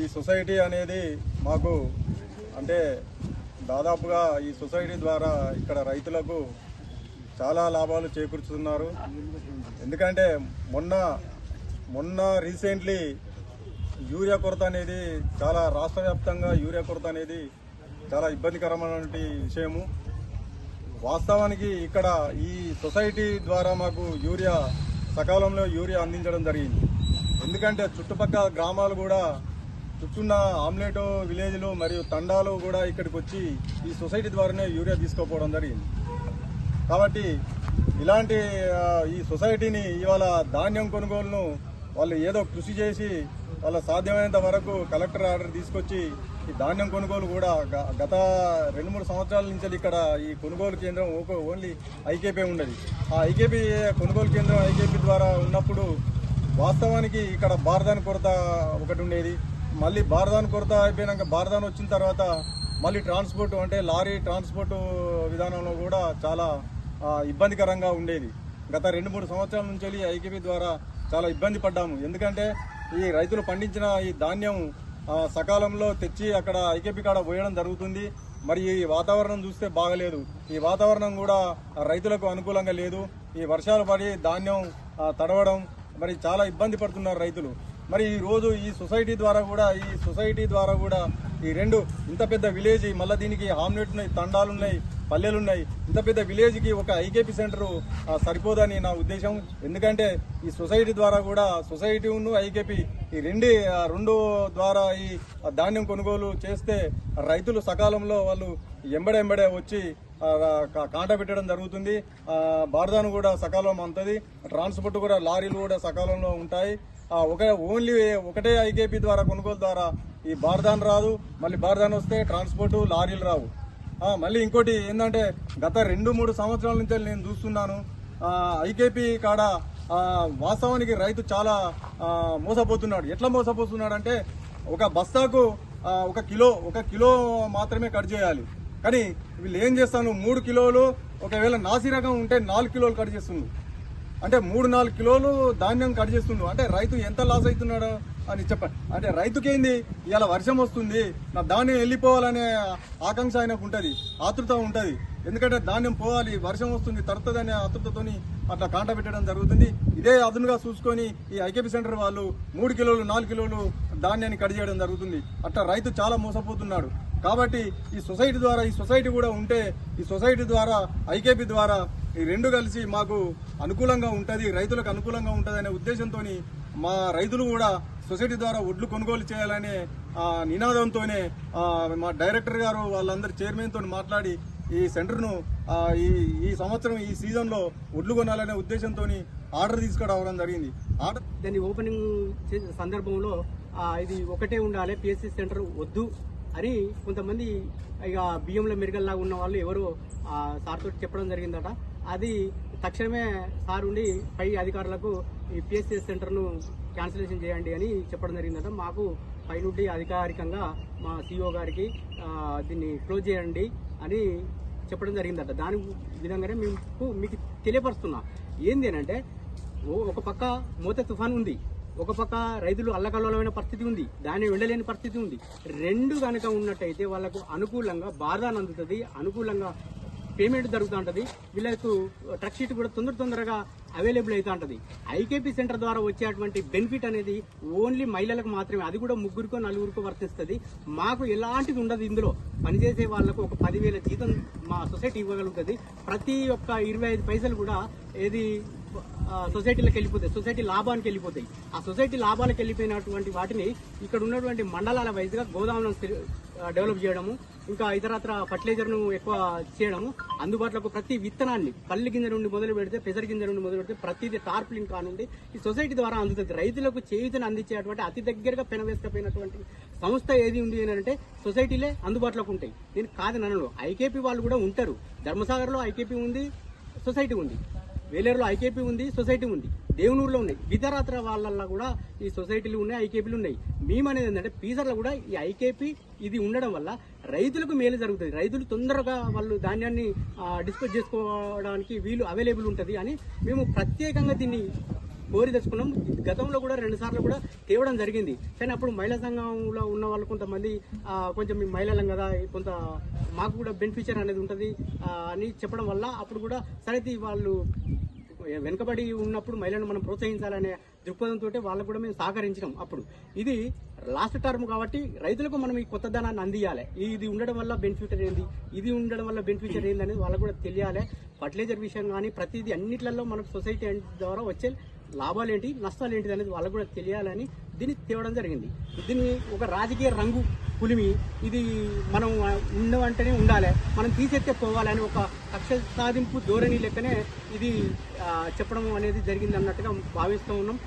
ఈ సొసైటీ అనేది మాకు అంటే దాదాపుగా ఈ సొసైటీ ద్వారా ఇక్కడ రైతులకు చాలా లాభాలు చేకూర్చుతున్నారు ఎందుకంటే మొన్న మొన్న రీసెంట్లీ యూరియా కొరత అనేది చాలా రాష్ట్ర వ్యాప్తంగా యూరియా కొరత అనేది చాలా ఇబ్బందికరమైనటువంటి విషయము. వాస్తవానికి ఇక్కడ ఈ సొసైటీ ద్వారా మాకు యూరియా సకాలంలో యూరియా అందించడం జరిగింది. ఎందుకంటే చుట్టుపక్కల గ్రామాలు కూడా చుట్టూన్న ఆమ్లెట్ విలేజ్లు మరియు తండాలు కూడా ఇక్కడికి వచ్చి ఈ సొసైటీ ద్వారానే యూరియా తీసుకోపోవడం జరిగింది. కాబట్టి ఇలాంటి ఈ సొసైటీని ఇవాళ ధాన్యం కొనుగోలును వాళ్ళు ఏదో కృషి చేసి వాళ్ళ సాధ్యమైనంత వరకు కలెక్టర్ ఆర్డర్ తీసుకొచ్చి ఈ ధాన్యం కొనుగోలు కూడా గ- గత రెండు మూడు సంవత్సరాల నుంచి ఇక్కడ ఈ కొనుగోలు కేంద్రం ఓన్లీ ఐకేపీ ఉండదు. ఆ ఐకేపీ కొనుగోలు కేంద్రం ఐకేపీ ద్వారా ఉన్నప్పుడు వాస్తవానికి ఇక్కడ బారదాని కొరత ఒకటి ఉండేది. మళ్ళీ భారదాన్ కొరత అయిపోయినాక భారదాన్ వచ్చిన తర్వాత మళ్ళీ ట్రాన్స్పోర్ట్ అంటే లారీ ట్రాన్స్పోర్ట్ విధానంలో కూడా చాలా ఇబ్బందికరంగా ఉండేది. గత రెండు మూడు సంవత్సరాల నుంచి ఐకేపీ ద్వారా చాలా ఇబ్బంది పడ్డాము. ఎందుకంటే ఈ రైతులు పండించిన ఈ ధాన్యం సకాలంలో తెచ్చి అక్కడ ఐకేపీ కాడ పోయడం జరుగుతుంది. మరి ఈ వాతావరణం చూస్తే బాగలేదు. ఈ వాతావరణం కూడా రైతులకు అనుకూలంగా లేదు. ఈ వర్షాలు పడి ధాన్యం తడవడం మరి చాలా ఇబ్బంది పడుతున్నారు రైతులు. మరి ఈరోజు ఈ సొసైటీ ద్వారా కూడా ఈ సొసైటీ ద్వారా కూడా ఈ రెండు ఇంత పెద్ద విలేజ్ మళ్ళీ దీనికి ఆమ్లెట్ ఉన్నాయి తండాలు ఉన్నాయి పల్లెలు ఉన్నాయి. ఇంత పెద్ద విలేజ్కి ఒక ఐకేపీ సెంటర్ సరిపోదని నా ఉద్దేశం. ఎందుకంటే ఈ సొసైటీ ద్వారా కూడా సొసైటీ ఐకేపీ ఈ రెండు రెండు ద్వారా ఈ ధాన్యం కొనుగోలు చేస్తే రైతులు సకాలంలో వాళ్ళు ఎంబడెంబడే వచ్చి కాంట పెట్టడం జరుగుతుంది. ఆ, బార్దాను కూడా సకాలం అంతది. ట్రాన్స్పోర్ట్ కూడా లారీలు కూడా సకాలంలో ఉంటాయి. ఒక ఓన్లీ ఒకటే ఐకేపీ ద్వారా కొనుగోలు ద్వారా ఈ బార్దాన్ రాదు. మళ్ళీ బార్దాన్ వస్తే ట్రాన్స్పోర్టు లారీలు రావు. మళ్ళీ ఇంకోటి ఏంటంటే గత రెండు మూడు సంవత్సరాల నుంచి నేను చూస్తున్నాను. ఐకేపీ కాడ వాస్తవానికి రైతు చాలా మోసపోతున్నాడు. ఎట్లా మోసపోతున్నాడు అంటే ఒక బస్తాకు ఒక కిలో ఒక కిలో మాత్రమే కట్ చేయాలి. కానీ వీళ్ళు ఏం చేస్తాను? మూడు కిలోలు ఒకవేళ నాసి రకం ఉంటే నాలుగు కిలోలు కట్ చేస్తుంది అంటే మూడు నాలుగు కిలోలు ధాన్యం కట్ చేస్తుండు. అంటే రైతు ఎంత లాస్ అవుతున్నాడు అని చెప్పండి. అంటే రైతుకేంది? ఇలా వర్షం వస్తుంది. నా ధాన్యం వెళ్ళిపోవాలనే ఆకాంక్ష ఆయనకు ఉంటుంది. ఆతృత ఉంటుంది. ఎందుకంటే ధాన్యం పోవాలి వర్షం వస్తుంది తడుతుందనే ఆతృతతోని అట్లా కాంట పెట్టడం జరుగుతుంది. ఇదే అదునుగా చూసుకొని ఈ ఐకేపీ సెంటర్ వాళ్ళు మూడు కిలోలు నాలుగు కిలోలు ధాన్యాన్ని కట్ చేయడం జరుగుతుంది. అట్లా రైతు చాలా మోసపోతున్నాడు. కాబట్టి ఈ సొసైటీ ద్వారా ఈ సొసైటీ కూడా ఉంటే ఈ సొసైటీ ద్వారా ఐకేపీ ద్వారా ఈ రెండు కలిసి మాకు అనుకూలంగా ఉంటుంది రైతులకు అనుకూలంగా ఉంటుంది అనే ఉద్దేశంతో మా రైతులు కూడా సొసైటీ ద్వారా ఒడ్లు కొనుగోలు చేయాలనే నినాదంతోనే మా డైరెక్టర్ గారు వాళ్ళందరి చైర్మన్తో మాట్లాడి ఈ సెంటర్ను ఈ ఈ సంవత్సరం ఈ సీజన్లో ఒడ్లు కొనాలనే ఉద్దేశంతో ఆర్డర్ తీసుకురావడం జరిగింది. ఆర్డర్ దాన్ని ఓపెనింగ్ చేసే సందర్భంలో ఇది ఒకటే ఉండాలి పిఎస్సి సెంటర్ వద్దు అని కొంతమంది ఇక బియ్యంలో మెరుగల్లాగా ఉన్న వాళ్ళు ఎవరో సార్తో సార్ తోటి చెప్పడం జరిగిందట. అది తక్షణమే సార్ ఉండి పై అధికారులకు ఈ పిఎస్సి సెంటర్ను క్యాన్సిలేషన్ చేయండి అని చెప్పడం జరిగిందట. మాకు పై నుండి అధికారికంగా మా సిఇఓ గారికి దీన్ని క్లోజ్ చేయండి అని చెప్పడం జరిగిందట. దాని విధంగానే మీకు మీకు తెలియపరుస్తున్నా. ఏంది అంటే ఓ ఒక పక్క మూత తుఫాన్ ఉంది. ఒక పక్క రైతులు అల్లకల్లోలమైన పరిస్థితి ఉంది దాన్ని వెళ్ళలేని పరిస్థితి ఉంది. రెండు కనుక ఉన్నట్టయితే వాళ్ళకు అనుకూలంగా బాధాన్ అందుతుంది అనుకూలంగా పేమెంట్ జరుగుతూ ఉంటుంది వీళ్ళకు ట్రక్ షీట్ కూడా తొందర తొందరగా అవైలబుల్ అవుతూ ఉంటుంది. ఐకేపీ సెంటర్ ద్వారా వచ్చేటువంటి బెనిఫిట్ అనేది ఓన్లీ మహిళలకు మాత్రమే అది కూడా ముగ్గురికో నలుగురికో వర్తిస్తుంది. మాకు ఎలాంటిది ఉండదు ఇందులో. పనిచేసే వాళ్ళకు ఒక పదివేల జీతం మా సొసైటీ ఇవ్వగలుగుతుంది. ప్రతి ఒక్క ఇరవై ఐదు పైసలు కూడా ఏది సొసైటీలకు వెళ్ళిపోతాయి. సొసైటీ లాభానికి వెళ్ళిపోతాయి. ఆ సొసైటీ లాభాలకు వెళ్ళిపోయినటువంటి వాటిని ఇక్కడ ఉన్నటువంటి మండలాల వైజ్గా గోదాములను డెవలప్ చేయడము ఇంకా ఇతరత్ర ఫర్టిలైజర్ను ఎక్కువ చేయడము అందుబాటులో ప్రతి విత్తనాన్ని పల్లి గింజ నుండి మొదలు పెడితే పెసర గింజ నుండి మొదలు పెడితే ప్రతిదీ టార్ప్లింగ్ కానుండి ఈ సొసైటీ ద్వారా అందుతుంది. రైతులకు చేయుతను అందించేటువంటి అతి దగ్గరగా పెనవేసుకపోయినటువంటి సంస్థ ఏది ఉంది అని అంటే సొసైటీలే అందుబాటులోకి ఉంటాయి. నేను కాదు నన్ను. ఐకేపీ వాళ్ళు కూడా ఉంటారు. ధర్మసాగర్లో ఐకేపీ ఉంది సొసైటీ ఉంది. వేలేరులో ఐకేపీ ఉంది సొసైటీ ఉంది. దేవునూరులో ఉన్నాయి. విధరాత్ర వాళ్ళల్లో కూడా ఈ సొసైటీలు ఉన్నాయి ఐకేపీలు ఉన్నాయి. మేము అనేది ఏంటంటే పీజర్లో కూడా ఈ ఐకేపీ ఇది ఉండడం వల్ల రైతులకు మేలు జరుగుతుంది. రైతులు తొందరగా వాళ్ళు ధాన్యాన్ని డిస్పోజ్ చేసుకోవడానికి వీలు అవైలబుల్ ఉంటుంది అని మేము ప్రత్యేకంగా దీన్ని కోరి తెచ్చుకున్నాం. గతంలో కూడా రెండు సార్లు కూడా తేవడం జరిగింది. కానీ అప్పుడు మహిళా సంఘంలో ఉన్న వాళ్ళు కొంతమంది కొంచెం మేము మహిళలం కదా కొంత మాకు కూడా బెనిఫిషియర్ అనేది ఉంటుంది అని చెప్పడం వల్ల అప్పుడు కూడా సరే వాళ్ళు వెనుకబడి ఉన్నప్పుడు మహిళలను మనం ప్రోత్సహించాలనే దృక్పథంతో వాళ్ళకు కూడా మేము సహకరించినాం అప్పుడు. ఇది లాస్ట్ టర్మ్ కాబట్టి రైతులకు మనం ఈ కొత్త ధనాన్ని అందియాలి. ఇది ఉండడం వల్ల బెనిఫిట్ ఏంది? ఇది ఉండడం వల్ల బెనిఫిట్ ఏంది అనేది వాళ్ళకు కూడా తెలియాలి. ఫర్టిలైజర్ విషయం కానీ ప్రతిదీ అన్నిట్లలో మనకు సొసైటీ ద్వారా వచ్చే లాభాలు ఏంటి నష్టాలు ఏంటి అనేది వాళ్ళకు కూడా తెలియాలని దీన్ని తేవడం జరిగింది. దీన్ని ఒక రాజకీయ రంగు పులిమి ఇది మనం ఉండవంటేనే ఉండాలి. మనం తీసెత్తే పోవాలని ఒక కక్ష సాధింపు ధోరణి లెక్కనే ఇది చెప్పడం అనేది జరిగింది అన్నట్టుగా భావిస్తూ ఉన్నాం.